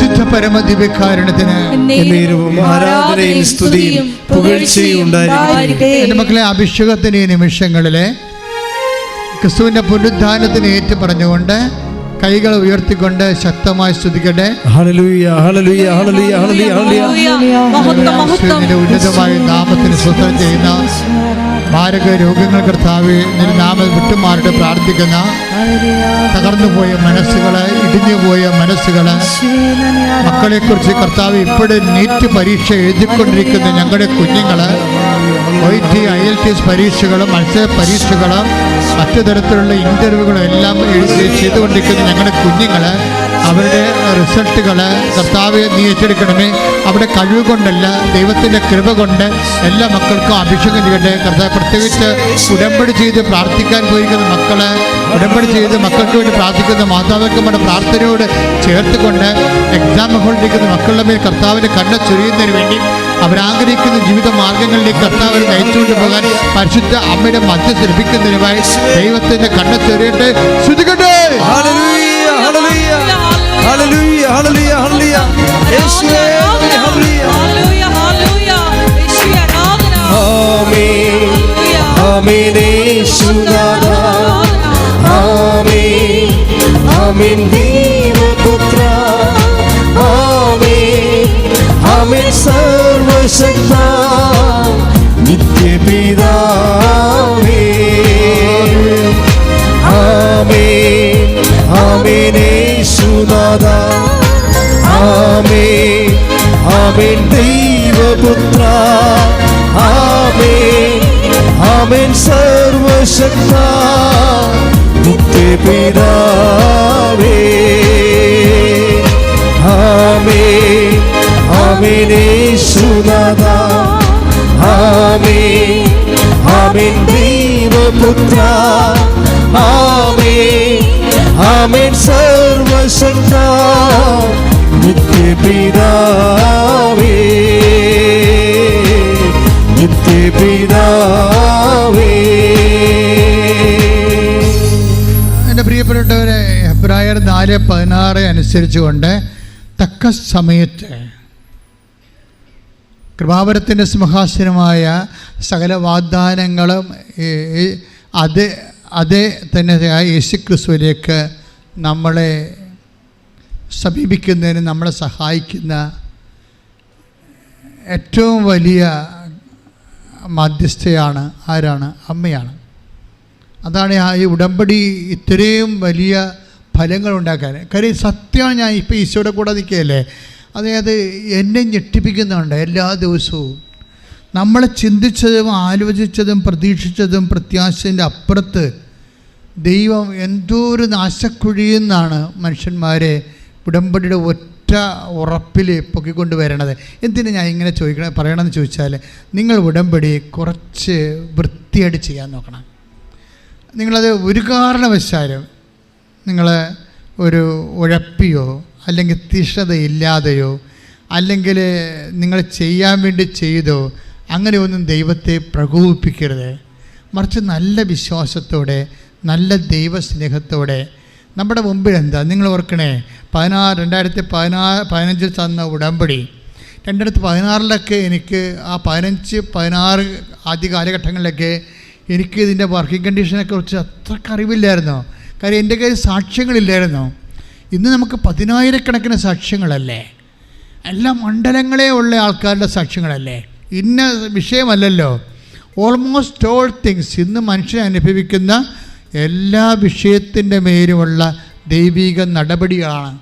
പരിശുദ്ധ പരമദിവ്യകാരണത്തിന് ആരാധനയും സ്തുതിയും പുകഴ്ചയും ഉണ്ടായിരിക്കട്ടെ. എന്റെ മക്കളെ അഭിഷേകത്തിന് ഈ നിമിഷങ്ങളിലെ ക്രിസ്തുവിന്റെ പുനരുദ്ധാനത്തിന് ഏറ്റു പറഞ്ഞുകൊണ്ട് കൈകൾ ഉയർത്തിക്കൊണ്ട് ശക്തമായി സ്തുതിക്കട്ടെ. ഉന്നതമായ നാമത്തിന് സ്വന്തം ചെയ്യുന്ന മാരക രോഗങ്ങൾ കർത്താവ് നാമം വിട്ടുമാറിട്ട് പ്രാർത്ഥിക്കുന്ന തകർന്നുപോയ മനസ്സുകൾ ഇടിഞ്ഞുപോയ മനസ്സുകൾ. മക്കളെക്കുറിച്ച് കർത്താവ് ഇപ്പോഴും നീറ്റ് പരീക്ഷ എഴുതിക്കൊണ്ടിരിക്കുന്ന ഞങ്ങളുടെ കുഞ്ഞുങ്ങൾ I T I L T S പരീക്ഷകളും മത്സര പരീക്ഷകളും മറ്റു തരത്തിലുള്ള ഇന്റർവ്യൂകളും എല്ലാം എഴുതി ചെയ്തുകൊണ്ടിരിക്കുന്ന ഞങ്ങളുടെ കുഞ്ഞുങ്ങൾ അവരുടെ റിസൾട്ടുകൾ കർത്താവ് നീ ഏറ്റെടുക്കണമേ. അവിടെ കഴിവ് കൊണ്ടല്ല ദൈവത്തിന്റെ കൃപ കൊണ്ട് എല്ലാ മക്കൾക്കും അഭിഷേകം ചെയ്യട്ടെ. കർത്താവ് പ്രത്യേകിച്ച് ഉടമ്പടി ചെയ്ത് പ്രാർത്ഥിക്കാൻ പോയിരിക്കുന്ന മക്കൾ ഉടമ്പടി ചെയ്ത് മക്കൾക്ക് വേണ്ടി പ്രാർത്ഥിക്കുന്ന മാതാപിതാക്കന്മാരുടെ പ്രാർത്ഥനയോട് ചേർത്തുകൊണ്ട് എക്സാം ഹോളിലിരിക്കുന്ന മക്കളുടെ മേൽ കർത്താവിന്റെ കണ്ണ ചൊരിയുന്നതിന് വേണ്ടി അവരാഗ്രഹിക്കുന്ന ജീവിത മാർഗങ്ങളിലേക്ക് കർത്താവ് നയിച്ചുകൊണ്ട് പോകാൻ പരിശുദ്ധ അമ്മയുടെ മധ്യസ്ഥ ലഭിക്കുന്നതിനുമായി ദൈവത്തിന്റെ കണ്ണ ചൊരിയട്ടെ. ശ്രുതികട്ടെ ഹല്ലേലൂയ ഹല്ലേലൂയ ഹല്ലേലൂയ ഹല്ലേലൂയ യേശുവേ ഹല്ലേലൂയ ഹല്ലേലൂയ ഹല്ലേലൂയ യേശുവേ ആരാധന ആമേൻ ആമേൻ യേശുനാഥ ആമേൻ ആമേൻ ദൈവപുത്ര ആമേൻ ആമേൻ സർവശക്ത ദൈവപുത്ര ആമേൻ ആമേൻ സർവശക്ത നിത്യപിതാവേ ആമേൻ ആമേൻ യേശുനാഥ ആമേൻ ആമേൻ ദൈവപുത്ര ആമേൻ ആമേൻ സർവശക്ത നിത്യപിതാവേ നാല് പതിനാറ് അനുസരിച്ചുകൊണ്ട് തക്ക സമയത്ത് കൃപാവരത്തിന്റെ സിംഹാസനമായ സകല വാഗ്ദാനങ്ങളും അത് അതേ തന്നെ യേശു ക്രിസ്തുവിലേക്ക് നമ്മളെ സമീപിക്കുന്നതിന് നമ്മളെ സഹായിക്കുന്ന ഏറ്റവും വലിയ മധ്യസ്ഥയാണ് ആരാണ്? അമ്മയാണ്. അതാണ് ഈ ഉടമ്പടി ഇത്രയും വലിയ ഫലങ്ങൾ ഉണ്ടാക്കാൻ കാര്യം സത്യമാണ് ഞാൻ ഇപ്പോൾ ഈശോയുടെ കൂടെ നിൽക്കുകയല്ലേ? അതായത് എന്നെ ഞെട്ടിപ്പിക്കുന്നുണ്ട് എല്ലാ ദിവസവും. നമ്മൾ ചിന്തിച്ചതും ആലോചിച്ചതും പ്രതീക്ഷിച്ചതും പ്രത്യാശന്റെ അപ്പുറത്ത് ദൈവം എന്തോ ഒരു നാശക്കുഴിയിൽ നിന്നാണ് മനുഷ്യന്മാരെ ഉടമ്പടിയുടെ ഒറ്റ ഉറപ്പിൽ പൊക്കിക്കൊണ്ട് വരണത്. എന്തിനു ഞാൻ ഇങ്ങനെ ചോദിക്കണം പറയണമെന്ന് ചോദിച്ചാൽ നിങ്ങൾ ഉടമ്പടി കുറച്ച് വൃത്തിയായിട്ട് ചെയ്യാൻ നോക്കണം. നിങ്ങളത് ഒരു കാരണവശാലും നിങ്ങൾ ഒരു ഉഴപ്പിയോ അല്ലെങ്കിൽ തീഷ്ണതയില്ലാതെയോ അല്ലെങ്കിൽ നിങ്ങൾ ചെയ്യാൻ വേണ്ടി ചെയ്തോ അങ്ങനെയൊന്നും ദൈവത്തെ പ്രകോപിപ്പിക്കരുത്. മറിച്ച് നല്ല വിശ്വാസത്തോടെ നല്ല ദൈവസ്നേഹത്തോടെ. നമ്മുടെ മുമ്പിൽ എന്താ? നിങ്ങൾ ഓർക്കണേ പതിനാറ് രണ്ടായിരത്തി പതിനാറ് പതിനഞ്ചിൽ തന്ന ഉടമ്പടി. രണ്ടായിരത്തി പതിനാറിലൊക്കെ എനിക്ക് ആ പതിനഞ്ച് പതിനാറ് ആദ്യ കാലഘട്ടങ്ങളിലൊക്കെ എനിക്ക് ഇതിന്റെ വർക്കിംഗ് കണ്ടീഷനെ കുറിച്ച് അത്രയ്ക്ക് കാര്യം എന്റെ കയ്യിൽ സാക്ഷ്യങ്ങളില്ലായിരുന്നോ? ഇന്ന് നമുക്ക് പതിനായിരക്കണക്കിന് സാക്ഷ്യങ്ങളല്ലേ? എല്ലാ മണ്ഡലങ്ങളെ ഉള്ള ആൾക്കാരുടെ സാക്ഷ്യങ്ങളല്ലേ? ഇന്ന വിഷയമല്ലല്ലോ. ഓൾമോസ്റ്റ് ഓൾ തിങ്സ് ഇന്ന് മനുഷ്യൻ അനുഭവിക്കുന്ന എല്ലാ വിഷയത്തിന്റെ മേലുമുള്ള ദൈവിക നടപടികളാണ്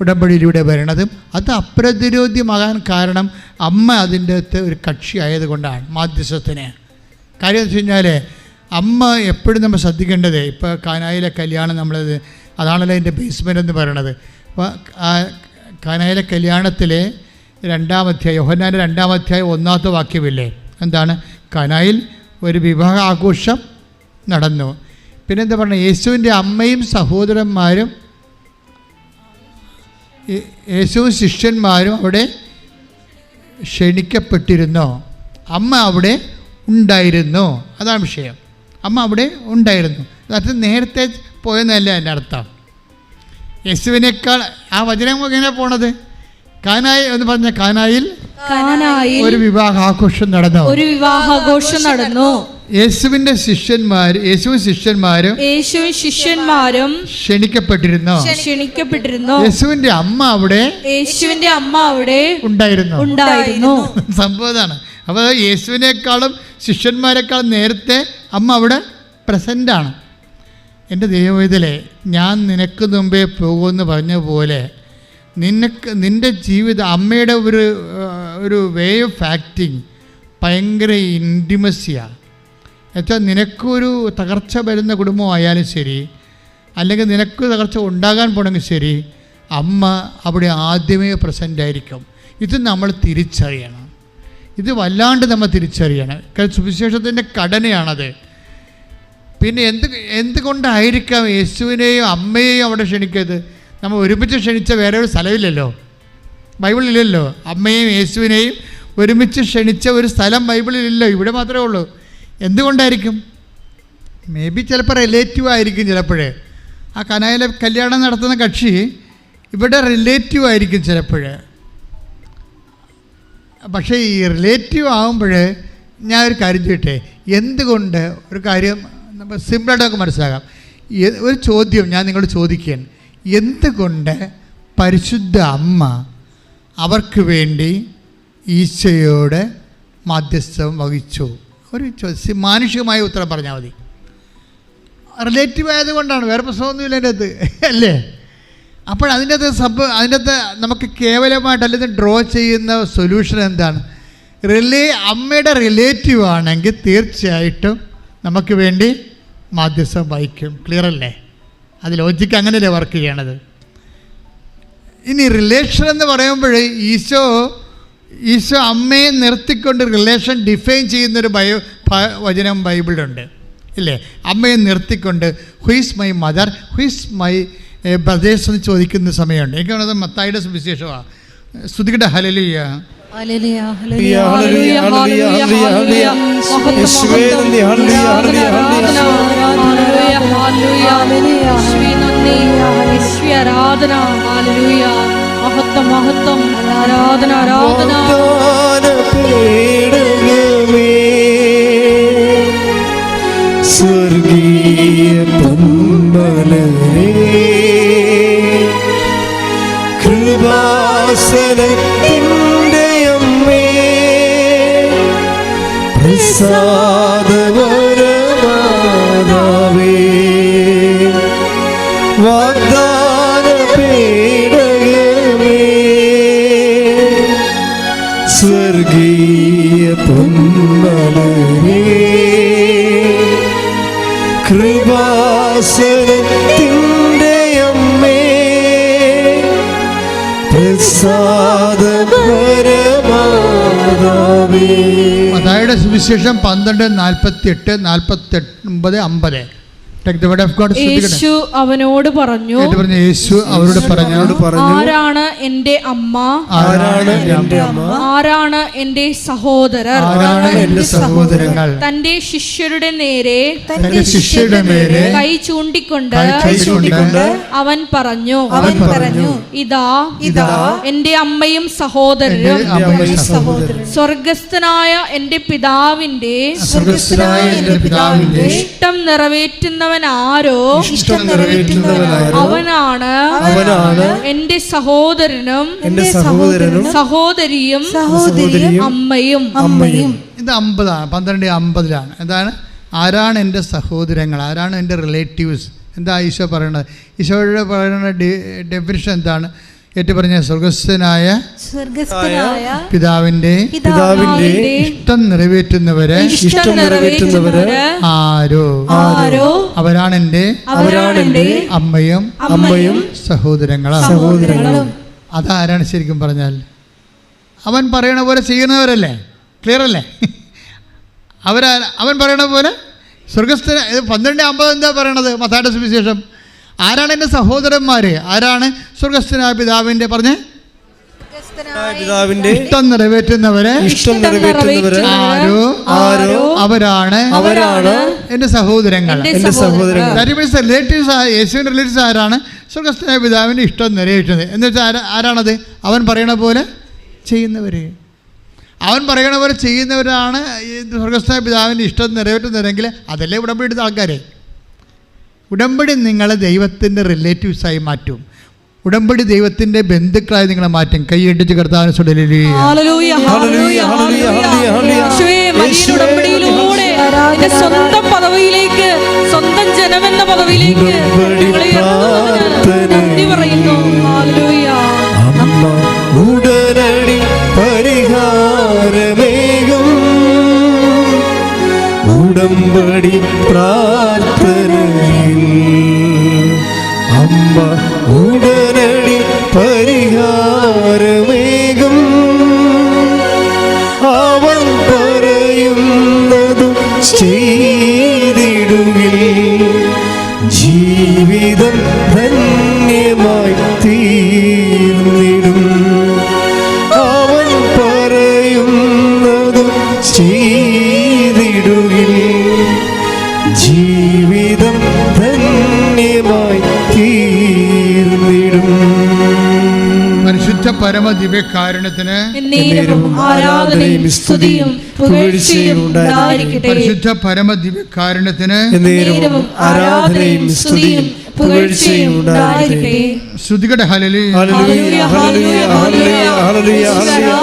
ഉടമ്പടിയിലൂടെ വരണതും. അത് അപ്രതിരോധ്യമാകാൻ കാരണം അമ്മ അതിന്റെ അകത്ത് ഒരു കക്ഷി ആയതുകൊണ്ടാണ് മാധ്യസ്ഥത്തിന്. കാര്യം വെച്ച് കഴിഞ്ഞാൽ അമ്മ എപ്പോഴും നമ്മൾ ശ്രദ്ധിക്കേണ്ടത് ഇപ്പോൾ കാനായിലെ കല്യാണം നമ്മളത് അതാണല്ലോ അതിന്റെ ബേസ്മെന്റ് എന്ന് പറയണത്. അപ്പോൾ കാനായിലെ കല്യാണത്തിലെ രണ്ടാമധ്യായം യോഹന്നാന്റെ രണ്ടാമധ്യായം ഒന്നാമത്തെ വാക്യമില്ലേ? എന്താണ്? കനായിൽ ഒരു വിവാഹ ആഘോഷം നടന്നു. പിന്നെന്താ പറഞ്ഞത് യേശുവിന്റെ അമ്മയും സഹോദരന്മാരും യേശുവും ശിഷ്യന്മാരും അവിടെ ക്ഷണിക്കപ്പെട്ടിരുന്നു. അമ്മ അവിടെ ഉണ്ടായിരുന്നു. അതാണ് വിഷയം. അമ്മ അവിടെ ഉണ്ടായിരുന്നു. അത് നേരത്തെ പോയെന്നല്ല എന്റെ അർത്ഥം. യേശുവിനേക്കാൾ ആ വചനം എങ്ങനെ പോണത്? കാനായി എന്ന് പറഞ്ഞ കാനായിൽ ഒരു വിവാഹാഘോഷം നടന്നു. ഒരു വിവാഹാഘോഷം നടന്നു. യേശുവിന്റെ ശിഷ്യന്മാർ യേശു ശിഷ്യന്മാരും യേശു ശിഷ്യന്മാരും ക്ഷണിക്കപ്പെട്ടിരുന്നു. ക്ഷണിക്കപ്പെട്ടിരുന്നു. യേശുവിന്റെ അമ്മ അവിടെ യേശുവിന്റെ അമ്മ അവിടെ ഉണ്ടായിരുന്നു. ഉണ്ടായിരുന്നു. സംഭവമാണ് അപ്പൊ അപ്പോൾ യേശുവിനേക്കാളും ശിഷ്യന്മാരെക്കാളും നേരത്തെ അമ്മ അവിടെ പ്രസന്റാണ് എന്റെ ദൈവവേദലെ ഞാൻ നിനക്ക് മുമ്പേ പോകുമെന്ന് പറഞ്ഞ പോലെ നിനക്ക് നിന്റെ ജീവിതം അമ്മയുടെ ഒരു ഒരു വേ ഓഫ് ആക്ടിങ് ഭയങ്കര ഇന്റിമസിയാണ് എന്നുവെച്ചാൽ നിനക്കൊരു തകർച്ച വരുന്ന കുടുംബമായാലും ശരി അല്ലെങ്കിൽ നിനക്ക് തകർച്ച ഉണ്ടാകാൻ പോണെങ്കിൽ ശരി അമ്മ അവിടെ ആദ്യമേ പ്രസന്റ് ആയിരിക്കും. ഇത് നമ്മൾ തിരിച്ചറിയണം. ഇത് വല്ലാണ്ട് നമ്മൾ തിരിച്ചറിയണം. സുവിശേഷത്തിന്റെ ഘടനയാണത്. പിന്നെ എന്ത് എന്തുകൊണ്ടായിരിക്കാം യേശുവിനെയും അമ്മയെയും അവിടെ ക്ഷണിക്കരുത്? നമ്മൾ ഒരുമിച്ച് ക്ഷണിച്ച വേറെ ഒരു സ്ഥലമില്ലല്ലോ. ബൈബിളിലല്ലോ അമ്മയെയും യേശുവിനെയും ഒരുമിച്ച് ക്ഷണിച്ച ഒരു സ്ഥലം ബൈബിളിലില്ലോ. ഇവിടെ മാത്രമേ ഉള്ളൂ. എന്തുകൊണ്ടായിരിക്കും? മേ ബി ചിലപ്പോൾ റിലേറ്റീവ് ആയിരിക്കും ചിലപ്പോഴേ. ആ കനായിലെ കല്യാണം നടത്തുന്ന കക്ഷി ഇവിടെ റിലേറ്റീവ് ആയിരിക്കും ചിലപ്പോഴേ. പക്ഷേ ഈ റിലേറ്റീവ് ആകുമ്പോൾ ഞാൻ ഒരു കാര്യം ചെയ്യട്ടെ എന്തുകൊണ്ട്? ഒരു കാര്യം നമ്മൾ സിമ്പിളായിട്ടൊക്കെ മനസ്സിലാക്കാം. എ- ഒരു ചോദ്യം ഞാൻ നിങ്ങളോട് ചോദിക്കുകയാണ്. എന്തുകൊണ്ട് പരിശുദ്ധ അമ്മ അവർക്ക് വേണ്ടി ഈശയോട് മാധ്യസ്ഥം വഹിച്ചു? ഒരു ചോദ്യം മാനുഷികമായ ഉത്തരം പറഞ്ഞാൽ മതി. റിലേറ്റീവ് ആയതുകൊണ്ടാണ് വേറെ പ്രശ്നമൊന്നുമില്ല എന്റെ അത് അല്ലേ? അപ്പോൾ അതിന്റെ സബ് അതിന്റെ നമുക്ക് കേവലമായിട്ട് അല്ലെങ്കിൽ ഡ്രോ ചെയ്യുന്ന സൊല്യൂഷൻ എന്താണ്? റിലേ അമ്മയുടെ റിലേറ്റീവ് ആണെങ്കിൽ തീർച്ചയായിട്ടും നമുക്ക് വേണ്ടി മാധ്യസ്ഥം വഹിക്കും. ക്ലിയർ അല്ലേ? അത് ലോജിക്ക് അങ്ങനെയല്ലേ വർക്ക് ചെയ്യണത്? ഇനി റിലേഷൻ എന്ന് പറയുമ്പോൾ ഈശോ ഈശോ അമ്മയെ നിർത്തിക്കൊണ്ട് റിലേഷൻ ഡിഫൈൻ ചെയ്യുന്നൊരു ഭ- വചനം ബൈബിളുണ്ട് ഇല്ലേ? അമ്മയെ നിർത്തിക്കൊണ്ട് who is my mother who is my brothers എന്ന് ചോദിക്കുന്ന സമയമുണ്ട്. എനിക്ക് പറയുന്നത് മത്തായിയുടെ സുവിശേഷമാണ് സ്തുതിക്കട്ടെ ഹലലിയ ഹല്ലേലൂയ, ഹല്ലേലൂയ, ഹല്ലേലൂയ, ഹല്ലേലൂയ, ഹല്ലേലൂയ. മഹത്വം, ഹല്ലേലൂയ, ഹല്ലേലൂയ, ഹല്ലേലൂയ. Hallelujah, hallelujah. യേശുവേ നന്ദി, ആരാധന. മഹത്വം മഹത്വം. ആരാധന ആരാധന. വാഗ്ദാന സ്വർഗീയ അമ്മേ. സുവിശേഷം പന്ത്രണ്ട് നാൽപ്പത്തി എട്ട് നാൽപ്പത്തി ഒമ്പത് അമ്പത്. യേശു അവനോട് പറഞ്ഞു പറഞ്ഞു? യേശു അവരോട് പറഞ്ഞു. പറഞ്ഞു. ആരാണ് എന്റെ അമ്മ? ആരാണ് എന്റെ അമ്മ? ആരാണ് എന്റെ സഹോദരർ? ആരാണ് എന്റെ സഹോദരങ്ങൾ? തന്റെ ശിഷ്യരുടെ നേരെ തന്റെ ശിഷ്യരുടെ നേരെ കൈ ചൂണ്ടിക്കൊണ്ട് കൈ ചൂണ്ടിക്കൊണ്ട് അവൻ പറഞ്ഞു അവൻ പറഞ്ഞു ഇതാ ഇതാ എന്റെ അമ്മയും സഹോദരരും എന്റെ അമ്മയും സഹോദരൻ സ്വർഗസ്ഥനായ എന്റെ പിതാവിന്റെ സ്വർഗസ്ഥനായ എന്റെ പിതാവിന്റെ ഇഷ്ടം നിറവേറ്റുന്നവൻ ആരോ? ഇഷ്ടം അവനാണ്. അവനാണ് എന്റെ സഹോദരനും എന്റെ സഹോദരനും സഹോദരിയും സഹോദരിയും അമ്മയും. അമ്മയും. ഇത് അമ്പതാണ് പന്ത്രണ്ട് അമ്പതിലാണ്. എന്താണ്? ആരാണ് എന്റെ സഹോദരങ്ങൾ? ആരാണ് എന്റെ റിലേറ്റീവ്സ് എന്താ ഈശോ പറയുന്നത്? ഈശോയുടെ പറയുന്ന ഡെഫിനിഷൻ എന്താണ്? ഏറ്റു പറഞ്ഞ സ്വർഗസ്ഥനായ പിതാവിന്റെ പിതാവിന്റെ ഇഷ്ടം നിറവേറ്റുന്നവരെ ഇഷ്ടം നിറവേറ്റുന്നവര് ആരോ? ആരോ? അവരാണ് എന്റെ അവരാണ് അമ്മയും അമ്മയും സഹോദരങ്ങളും. സഹോദരങ്ങളും. അതാരാണ് ശരിക്കും പറഞ്ഞാൽ? അവൻ പറയണ പോലെ ചെയ്യുന്നവരല്ലേ? ക്ലിയർ അല്ലേ? അവരാ അവൻ പറയണ പോലെ സ്വർഗസ്ഥന പന്ത്രണ്ട് അമ്പത് എന്താ പറയണത്? മസാഡസ് സുവിശേഷം. ആരാണ് എന്റെ സഹോദരന്മാര്? ആരാണ് സ്വർഗസ്ഥനായ പിതാവിന്റെ പറഞ്ഞ്? പിതാവിന്റെ ഇഷ്ടം നിറവേറ്റുന്നവരെ. ഇഷ്ടം നിറവേറ്റുന്നവരെ ആരോ? ആരോ? അവരാണ് അവരാണ് എന്റെ സഹോദരങ്ങൾ എന്റെ സഹോദരങ്ങൾ റിലേറ്റീവ്സ് യേശുവിന്റെ റിലേറ്റീവ്സ് ആരാണ്? സ്വർഗസ്ഥനായ പിതാവിന്റെ ഇഷ്ടം നിറവേറ്റുന്നത്. എന്ന് വെച്ചാൽ ആരാ ആരാണത്? അവൻ പറയണ പോലെ ചെയ്യുന്നവരെ. അവൻ പറയണ പോലെ ചെയ്യുന്നവരാണ് ഈ സ്വർഗസ്ഥനായ പിതാവിന്റെ ഇഷ്ടം നിറവേറ്റുന്നതെങ്കിൽ അതല്ലേ ഉടമ്പടി എടുത്ത ആൾക്കാരെ? ഉടമ്പടി നിങ്ങളെ ദൈവത്തിന്റെ റിലേറ്റീവ്സായി മാറ്റും. ഉടമ്പടി ദൈവത്തിന്റെ ബന്ധുക്കളായി നിങ്ങളെ മാറ്റും. കൈയടിച്ച് കർത്താവിനെ സ്വന്തം പദവിയിലേക്ക് സ്വന്തം ജനമെന്ന പദവിയിലേക്ക് ഉടനടി പരിഹാരമേകും. ഉടമ്പടി എന്നേരവും ആരാധനയും സ്തുതിയും പുകഴ്ചയും ഉണ്ടായിരിക്കട്ടെ പരിശുദ്ധ പരമ ദിവ്യകാരുണ്യത്തിന് എന്നേരവും ആരാധനയും സ്തുതിയും പുകഴ്ചയും ഉണ്ടായിരിക്കട്ടെ ശ്രുതികട ഹലലി ഹല്ലേലൂയ ഹല്ലേലൂയ ഹല്ലേലൂയ ഹല്ലേലൂയ ഹല്ലേലൂയ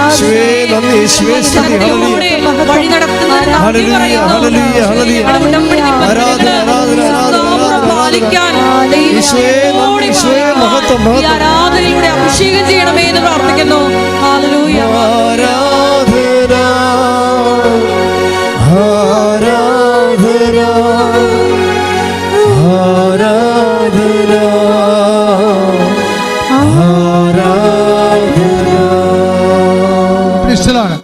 യേശുവേ നന്ദി യേശുവേ സ്തുതി. ഹല്ലേലൂയ, ഹല്ലേലൂയ. ഞങ്ങളുടെ ഉടമ്പടി ആരാധന, ആരാധന, ആരാധന, ആരാധന. യേശുവേ, നന്ദി, യേശുവേ, മഹത്വം, മഹത്വം. ആരാധനയിലൂടെ അഭിഷേകം ചെയ്യണമേ എന്ന് പ്രാർത്ഥിക്കുന്നു. ഹാലലൂയ